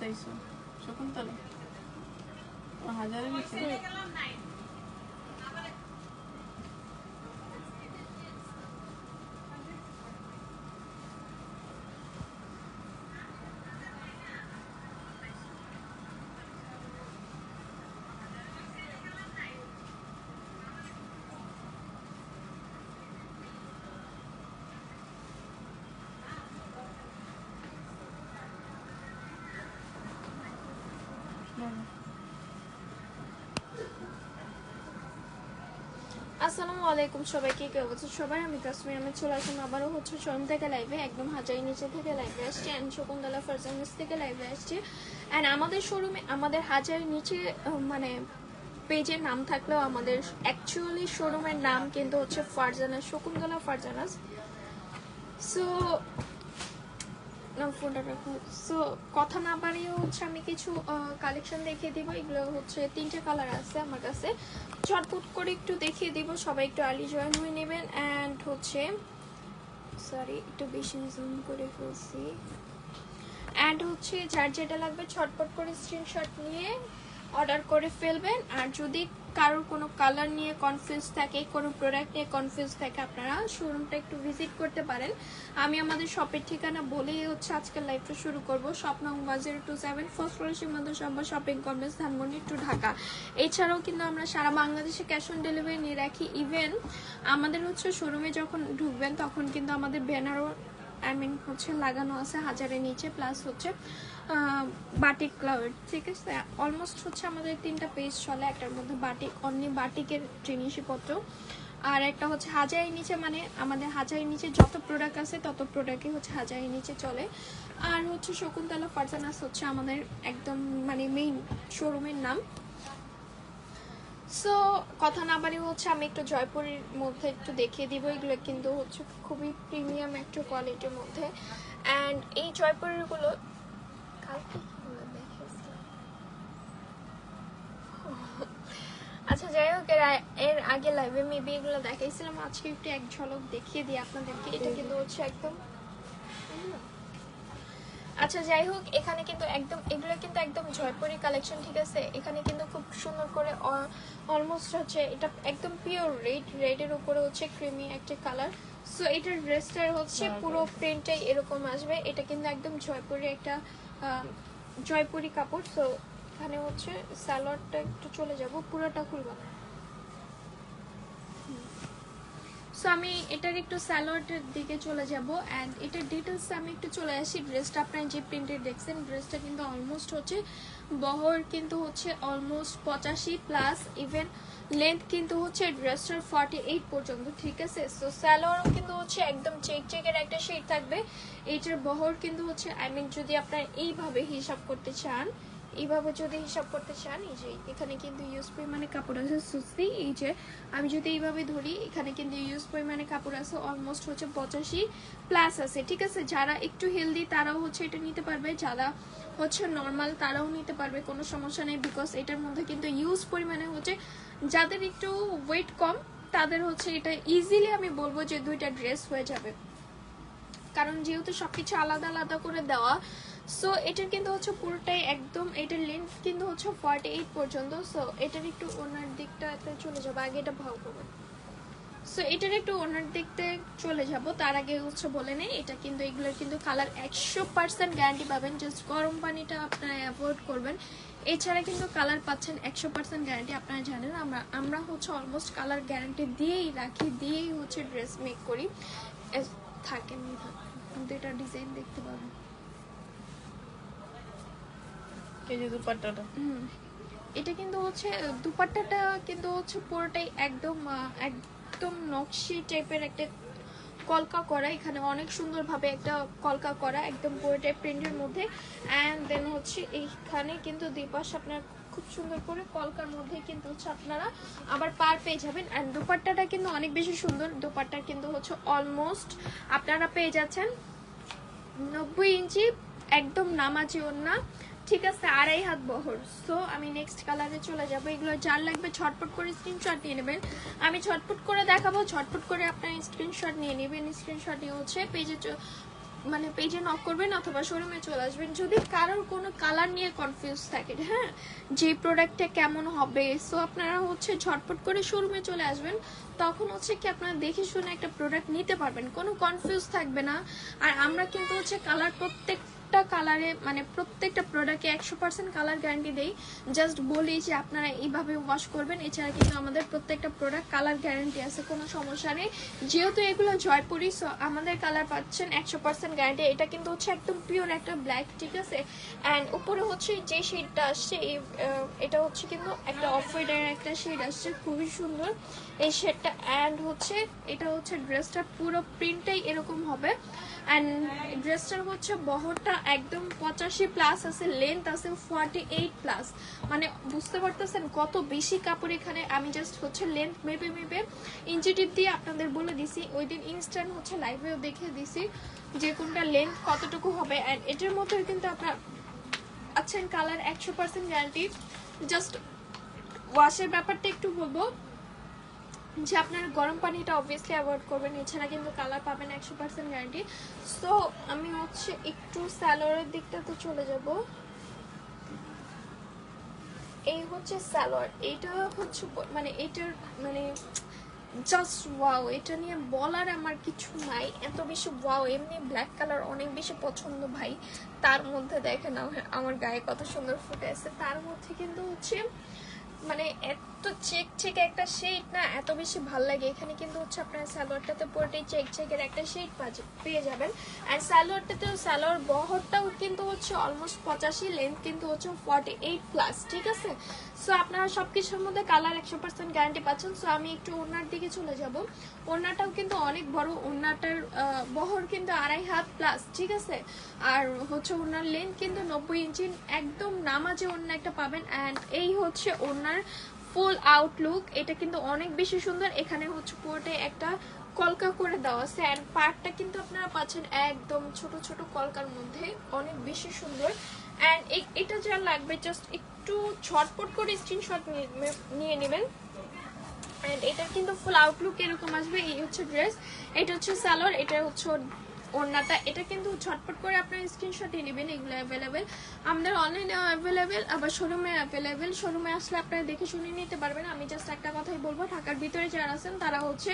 চাইছো শকুন্তলা হাজারের নিচে আসসালামু আলাইকুম সবাইকে, কে অবস্থা? সবাই, আমি কাশ্মীর আমি চলে আসলাম আবারও হচ্ছে শোরুম থেকে লাইভে একদম হাজারি নিচে থেকে লাইভে আসছি অ্যান্ড শকুন্তলা ফার্জানিস থেকে লাইভে আসছি। অ্যান্ড আমাদের শোরুমে আমাদের হাজারি নিচে মানে পেজের নাম থাকলেও আমাদের অ্যাকচুয়ালি শোরুমের নাম কিন্তু হচ্ছে ফারজানাস শকুন্তলা ফারজানাস সো রাখো সো কথা না বাড়িয়ে হচ্ছে আমি কিছু কালেকশন দেখিয়ে দিব। এগুলো হচ্ছে তিনটে কালার আছে আমার কাছে। চটপট করে একটু দেখিয়ে দিব, সবাই একটু আর্লি জয়েন হয়ে নেবেন। অ্যান্ড হচ্ছে সরি একটু বেশি জুম করে ফেলছি। অ্যান্ড হচ্ছে, যার যেটা লাগবে ছটপট করে স্ক্রিনশট নিয়ে অর্ডার করে ফেলবেন। আর যদি কারোর কোনো কালার নিয়ে কনফিউজ থাকে, কোনো প্রোডাক্ট নিয়ে কনফিউজ থাকে, আপনারা শোরুমটা একটু ভিজিট করতে পারেন। আমি আমাদের শপের ঠিকানা বলেই হচ্ছে আজকের লাইভটা শুরু করব। শপ নং zero two seven first floor Simanta সম্ভব shopping complex Dhanmondi two Dhaka. এছাড়াও কিন্তু আমরা সারা বাংলাদেশে ক্যাশ অন ডেলিভারি নিয়ে রাখি। ইভেন আমাদের হচ্ছে শোরুমে যখন ঢুকবেন, তখন কিন্তু আমাদের ব্যানারও আই মিন হচ্ছে, লাগানো আছে হাজারের নিচে প্লাস হচ্ছে বাটিক ক্লাউড ঠিক আছে? অলমোস্ট হচ্ছে আমাদের তিনটা পেজ চলে, একটার মধ্যে বাটিক অনলি বাটিকের জিনিসপত্র। আর একটা হচ্ছে হাজারের নিচে মানে আমাদের হাজারের নিচে যত প্রোডাক্ট আছে, তত প্রোডাক্টই হচ্ছে হাজারের নিচে চলে। আর হচ্ছে শকুন্তলা ফারজানাস হচ্ছে আমাদের একদম মানে মেইন শোরুমের নাম। সো কথা না বাড়ি হচ্ছে আমি একটু জয়পুরের মধ্যে একটু দেখিয়ে দিব এগুলো, কিন্তু হচ্ছে খুবই প্রিমিয়াম একটা কোয়ালিটির মধ্যে। অ্যান্ড এই জয়পুরেরগুলো, কালকে আচ্ছা যাই হোক, এর এর আগে লাইভে মেবি এগুলো দেখাইছিলাম। আজকে একটু এক ঝলক দেখিয়ে দিই আপনাদেরকে। এটা কিন্তু হচ্ছে একদম আচ্ছা যাই হোক এখানে কিন্তু একদম এগুলো কিন্তু একদম জয়পুরি কালেকশন ঠিক আছে? এখানে কিন্তু খুব সুন্দর করে অলমোস্ট হচ্ছে এটা একদম পিওর রেড রেডের উপরে হচ্ছে ক্রিমি একটা কালার সো এটার ড্রেসটার হচ্ছে পুরো প্রিন্টটাই এরকম আসবে। এটা কিন্তু একদম জয়পুরি একটা জয়পুরি কাপড়। সো এখানে হচ্ছে স্যালোয়ারটা একটু চলে যাব পুরোটা খুলব। না সো আমি এটার একটু স্যালোয়ারের দিকে চলে যাব অ্যান্ড এটার ডিটেলস আমি একটু চলে আসি। ড্রেসটা আপনারা যে প্রিন্টেড দেখছেন ড্রেসটা কিন্তু অলমোস্ট হচ্ছে, বহর কিন্তু হচ্ছে অলমোস্ট পঁচাশি প্লাস ইভেন লেন্থ কিন্তু হচ্ছে ড্রেসটার ফর্টি এইট পর্যন্ত, ঠিক আছে? সো স্যালোয়ারও কিন্তু হচ্ছে একদম চেক চেকের একটা শেড থাকবে। এইটার বহর কিন্তু হচ্ছে আই মিন যদি আপনারা এইভাবে হিসাব করতে চান এইভাবে যদি হিসাব করতে চান, এই যে এখানে কিন্তু ইউজ পরিমাণে কাপড় আছে সুস্তি এই যে আমি যদি এইভাবে ধরি, এখানে কিন্তু ইউজ পরিমাণে কাপড় আছে অলমোস্ট হচ্ছে পঁচাশি প্লাস আছে, ঠিক আছে? যারা একটু হেলদি তারাও হচ্ছে এটা নিতে পারবে, যারা হচ্ছে নর্মাল তারাও নিতে পারবে, কোনো সমস্যা নেই বিকজ এটার মধ্যে কিন্তু ইউজ পরিমাণে হচ্ছে যাদের একটু ওয়েট কম, তাদের হচ্ছে এটা ইজিলি আমি বলব যে দুইটা ড্রেস হয়ে যাবে। কারণ যেহেতু সবকিছু আলাদা আলাদা করে দেওয়া সো এটার কিন্তু হচ্ছে পুরোটাই একদম, এটার লেন্থ কিন্তু হচ্ছে ফর্টি এইট পর্যন্ত। সো এটার একটু ওনার দিকটাতে চলে যাব, আগে এটা ভাও করব। সো এটার একটু ওনার দিকতে চলে যাব, তার আগে হচ্ছে বলে নেই, এটা কিন্তু, এগুলোর কিন্তু কালার একশো পার্সেন্ট গ্যারান্টি পাবেন। জাস্ট গরম পানিটা আপনারা অ্যাভয়েড করবেন। এছাড়া কিন্তু কালার পাচ্ছেন একশো পার্সেন্ট গ্যারান্টি আপনারা জানেন, আমরা আমরা হচ্ছে অলমোস্ট কালার গ্যারান্টি দিয়েই রাখি, দিয়েই হচ্ছে ড্রেস মেক করি। থাকেন, কিন্তু এটা ডিজাইন দেখতে পাবেন। এই যে দুপাট্টাটা। এটা কিন্তু হচ্ছে দুপাট্টাটা কিন্তু হচ্ছে পুরোটাই একদম একদম নকশি টাইপের একটা কলকা করা। এখানে অনেক সুন্দরভাবে একটা কলকা করা, একদম পুরোটাই প্রিন্টের মধ্যে। অ্যান্ড দেন হচ্ছে এইখানে কিন্তু দুই আপনার খুব সুন্দর করে কলকার মধ্যে কিন্তু হচ্ছে আপনারা আবার পার পেয়ে যাবেন। অ্যান্ড দুপাট্টাটা কিন্তু অনেক বেশি সুন্দর। দুপাট্টা কিন্তু হচ্ছে অলমোস্ট আপনারা পেয়ে যাচ্ছেন নব্বই ইঞ্চি, একদম নামাজি ওন্না ঠিক আছে, আড়াই হাত বহর। সো আমি নেক্সট কালারে চলে যাব। এগুলো যার লাগবে ছটপট করে স্ক্রিনশট নিয়ে নেবেন। আমি ছটপট করে দেখাবো ছটপট করে আপনার স্ক্রিনশট নিয়ে নেবেন। স্ক্রিনশট নিয়ে হচ্ছে পেজে মানে পেজে নক করবেন অথবা শোরুমে চলে আসবেন। যদি কারোর কোনো কালার নিয়ে কনফিউজ থাকে হ্যাঁ? যে প্রোডাক্টটা কেমন হবে? সো আপনারা হচ্ছে ঝটপট করে শোরুমে চলে আসবেন। তখন হচ্ছে কি আপনারা দেখে শুনে একটা প্রোডাক্ট নিতে পারবেন। কোনো কনফিউজ থাকবে না। আর আমরা কিন্তু হচ্ছে কালার প্রত্যেকটা কালারে মানে প্রত্যেকটা প্রোডাক্টে একশো পার্সেন্ট কালার গ্যারান্টি দেই। জাস্ট বলি যে আপনারা এইভাবে ওয়াশ করবেন, এছাড়া কিন্তু আমাদের প্রত্যেকটা প্রোডাক্ট কালার গ্যারান্টি আছে, কোনো সমস্যা নেই। যেহেতু এগুলো জয়পুরি সো আমাদের কালার পাচ্ছেন একশো পার্সেন্ট গ্যারান্টি এটা কিন্তু হচ্ছে একদম পিওর একটা ব্ল্যাক ঠিক আছে? অ্যান্ড উপরে হচ্ছে যে শেডটা আসছে এটা হচ্ছে কিন্তু একটা অফ হোয়াইটের একটা শেড আসছে, খুবই সুন্দর এই শেডটা অ্যান্ড হচ্ছে, এটা হচ্ছে ড্রেসটার পুরো প্রিন্টটাই এরকম হবে। অ্যান্ড ড্রেসটার হচ্ছে বহরটা একদম পঁচাশি প্লাস আছে লেন্থ আছে ফর্টি এইট প্লাস মানে বুঝতে পারতেছেন কত বেশি কাপড় এখানে? আমি জাস্ট হচ্ছে লেন্থ মেপে মেপে ইঞ্চি টিপ দিয়ে আপনাদের বলে দিছি। ওই দিন ইনস্ট্যান্ট হচ্ছে লাইভেও দেখে দিছি যে কোনটা লেন্থ কতটুকু হবে। অ্যান্ড এটার মধ্যে কিন্তু আপনার আচ্ছা কালার একশো পার্সেন্ট গ্যারান্টি জাস্ট ওয়াশের ব্যাপারটা একটু বলব। যে আপনার গরম পানিটা অবভিয়াসলি অ্যাভয়েড করবেন, এছাড়া কিন্তু কালার পাবেন একশো পার্সেন্ট গ্যারান্টি সো আমি হচ্ছে একটু স্যালোয়ারের দিকটাতে চলে যাব। এই হচ্ছে স্যালোয়ার এটা হচ্ছে মানে এটার মানে জাস্ট ওয়াও এটা নিয়ে বলার আমার কিছু নাই। এত বেশি ওয়াও এমনি ব্ল্যাক কালার অনেক বেশি পছন্দ ভাই। তার মধ্যে দেখেন আমার- গায়ে কত সুন্দর ফুটে আছে। তার মধ্যে কিন্তু হচ্ছে মানে চেক চেক একটা শেড না? এত বেশি ভালো লাগে। এখানে কিন্তু হচ্ছে আপনার সালোয়ারটাতে পুরোটাই চেক চেকের একটা শেড পেয়ে যাবেন। আর সালোয়ারটাতেও সালোয়ার বহরটাও কিন্তু হচ্ছে অলমোস্ট পঁচাশি লেন্থ কিন্তু হচ্ছে ফর্টি এইট প্লাস ঠিক আছে? সো আপনারা সব কিছুর মধ্যে কালার একশো পার্সেন্ট গ্যারান্টি পাচ্ছেন। সো আমি একটু ওনার দিকে চলে যাব। ওনাটাও কিন্তু অনেক বড়। ওনাটার বহর কিন্তু আড়াই হাত প্লাস ঠিক আছে? আর হচ্ছে ওনার লেন্থ কিন্তু নব্বই ইঞ্চি। একদম নামাজে ওনা একটা পাবেন। অ্যান্ড এই হচ্ছে ওনার ফুল আউটলুক এটা কিন্তু অনেক বেশি সুন্দর। এখানে হচ্ছে পুরোটা একটা কলকা করে দেওয়া আছে। অ্যান্ড পার্টটা কিন্তু আপনারা পাচ্ছেন একদম ছোট ছোট কলকার মধ্যে। অনেক বেশি সুন্দর। অ্যান্ড এটা যা লাগবে জাস্ট একটু ছটপট করে স্ক্রিনশট নিয়ে নেবেন। অ্যান্ড এটার কিন্তু ফুল আউটলুক এরকম আসবে। এই হচ্ছে ড্রেস এটা হচ্ছে সালোয়ার এটা হচ্ছে ওড়নাটা, এটা কিন্তু ঝটপট করে আপনার স্ক্রিনশটে নেবেন, এগুলো অ্যাভেলেবেল আমাদের অনলাইনে অ্যাভেলেবেল আবার শোরুমে অ্যাভেলেবেল শোরুমে আসলে আপনারা দেখে শুনে নিতে পারবেন। আমি জাস্ট একটা কথাই বলব, ঢাকার ভিতরে যারা আছেন, তারা হচ্ছে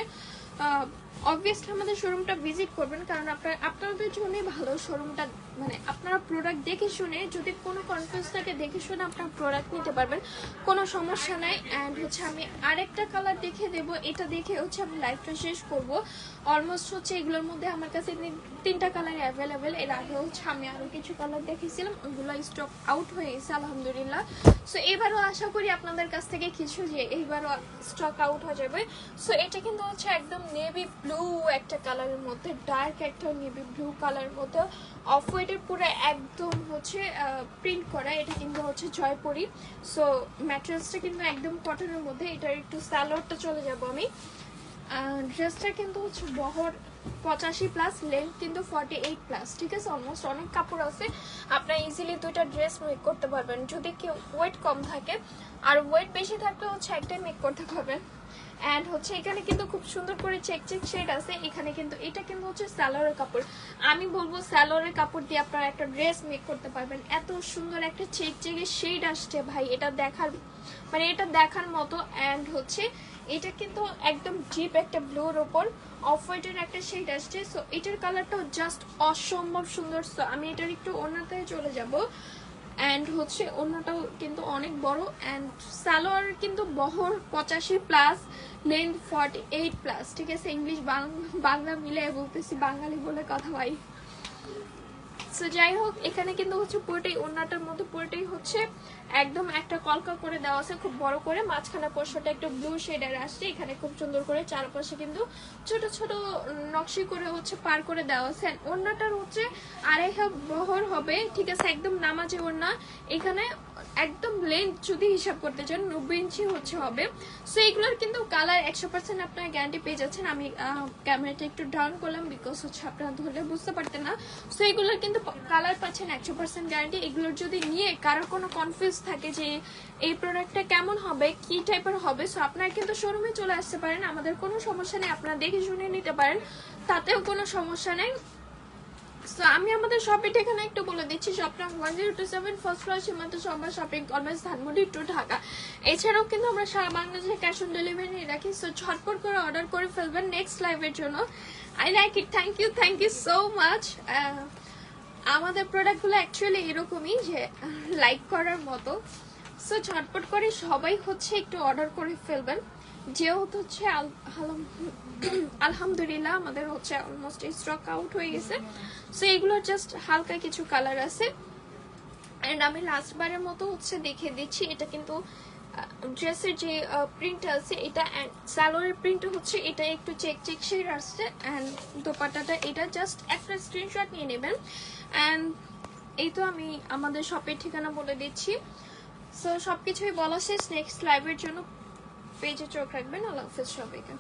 অবভিয়াসলি আমাদের শোরুমটা ভিজিট করবেন, কারণ আপনার, আপনাদের জন্যই ভালো শোরুমটা মানে আপনারা প্রোডাক্ট দেখে শুনে, যদি কোনো কনফিউজ থাকে দেখে শুনে আপনার প্রোডাক্ট নিতে পারবেন, কোনো সমস্যা নাই। অ্যান্ড হচ্ছে আমি আরেকটা কালার দেখে দেব, এটা দেখে হচ্ছে আমি লাইফটা শেষ করব। অলমোস্ট হচ্ছে এগুলোর মধ্যে আমার কাছে তিনটা কালার অ্যাভেলেবেল এর আগে হচ্ছে আমি আরও কিছু কালার দেখেছিলাম, ওগুলো স্টক আউট হয়ে গেছে, আলহামদুলিল্লাহ। সো এবারও আশা করি আপনাদের কাছ থেকে কিছু যে এইবারও স্টক আউট হয়ে যাবে। সো এটা কিন্তু হচ্ছে একদম নেভি ব্লু একটা কালারের মধ্যে ডার্ক একটা নেভি ব্লু কালারের মধ্যে অফ হোয়াইটের পুরো একদম হচ্ছে প্রিন্ট করা, এটা কিন্তু হচ্ছে জয়পুরি। সো ম্যাটেরিয়ালসটা কিন্তু একদম কটনের মধ্যে, এটার একটু স্যালোয়ারটা চলে যাব আমি। ড্রেসটা কিন্তু হচ্ছে বহর পঁচাশি প্লাস লেন্থ কিন্তু ফর্টি এইট প্লাস ঠিক আছে? অলমোস্ট অনেক কাপড় আছে। আপনার ইজিলি দুইটা ড্রেস মেক করতে পারবেন। যদি কেউ ওয়েট কম থাকে, আর ওয়েট বেশি থাকলে হচ্ছে একটাই মেক করতে পারবেন। অ্যান্ড হচ্ছে এখানে কিন্তু খুব সুন্দর করে চেক চেক শেড আছে। এখানে কিন্তু এটা কিন্তু হচ্ছে স্যালোয়ারের কাপড়। আমি বলব স্যালোয়ারের কাপড় দিয়ে আপনারা একটা ড্রেস মেক করতে পারবেন। এত সুন্দর একটা চেক চেকের শেড আসছে ভাই, এটা দেখার মানে এটা দেখার মতো। অ্যান্ড হচ্ছে এটা কিন্তু একদম ডিপ একটা ব্লুর ওপর অফ হোয়াইটের একটা শেড আসছে। সো এটার কালারটাও জাস্ট অসম্ভব সুন্দর। সো আমি এটার একটু অন্যতায় চলে যাব। অ্যান্ড হচ্ছে অন্যটাও কিন্তু অনেক বড় অ্যান্ড সালোয়ার কিন্তু বহর পঁচাশি plus length forty eight plus ঠিক আছে? ইংলিশ বাংলা মিলে বলতেছি, বাঙালি বলে কথা ভাই। সো যাই হোক, এখানে কিন্তু হচ্ছে পুরোটাই ওড়নাটার মধ্যে পুরোটাই হচ্ছে একদম একটা কলকা করে দেওয়া আছে, খুব বড় করে। মাঝখানে পোর্শনটা একটু ব্লু শেডের আসছে, এখানে খুব সুন্দর করে চারপাশে কিন্তু ছোট ছোট নকশি করে হচ্ছে পার করে দেওয়া আছে। And ওড়নাটার হচ্ছে আড়াই বহর হবে, ঠিক আছে, একদম নামাজে ওড়না। এখানে একদম লেন্থ যদি হিসাব করতে চান, নব্বই ইঞ্চি হচ্ছে হবে। সো এগুলোর কিন্তু কালার একশো পার্সেন্ট আপনার গ্যারান্টি পেয়ে যাচ্ছেন। আমি ক্যামেরাটা একটু ডাউন করলাম বিকজ হচ্ছে আপনারা ধরলে বুঝতে পারতেন না। সো এগুলোর কিন্তু কালার পাচ্ছেন একশো পার্সেন্ট গ্যারান্টি এগুলোর যদি নিয়ে কারোর কোনো কনফিউজ থাকে যে এই প্রোডাক্টটা কেমন হবে, কি টাইপের হবে সো আপনারা কিন্তু শোরুমে চলে আসতে পারেন। আমাদের কোনো সমস্যা নেই, আপনারা দেখে শুনে নিতে পারেন। তাতেও কোনো সমস্যা নেই। সো আমি আমাদের শপের ঠিকানা একটু বলে দিচ্ছি শপ নাম one zero two seven first floor Simanta Sambhar shopping complex Dhanmondi two Dhaka. এছাড়াও কিন্তু আমরা সারা বাংলাদেশে ক্যাশ অন ডেলিভারি রাখি। সো ঝটপট করে অর্ডার করে ফেলবেন নেক্সট লাইভের জন্য। I like it thank you thank you so much আমাদের প্রোডাক্টগুলো অ্যাকচুয়ালি এরকমই যে লাইক করার মতো। সো ঝটপট করে সবাই হচ্ছে একটু অর্ডার করে ফেলবেন। যেহেতু হচ্ছে আল- আলহাম- আলহামদুলিল্লাহ আমাদের হচ্ছে অলমোস্ট স্টক আউট হয়ে গেছে। সো এগুলোর জাস্ট হালকা কিছু কালার আছে। অ্যান্ড আমি লাস্ট বারের মতো হচ্ছে দেখে দিচ্ছি, এটা কিন্তু ড্রেসের যে প্রিন্ট আছে, এটা সালোয়ারের প্রিন্ট হচ্ছে, এটা একটু চেক চেক শেড আসছে। অ্যান্ড দোপাট্টাটা, এটা জাস্ট একটা স্ক্রিনশট নিয়ে নেবেন। অ্যান্ড এই তো আমি আমাদের শপের ঠিকানা বলে দিচ্ছি। সো সব কিছুই বলা শেষ। নেক্সট লাইভের জন্য পেজে চোখ রাখবেন। আল্লাহ হাফেজ সবাইকে।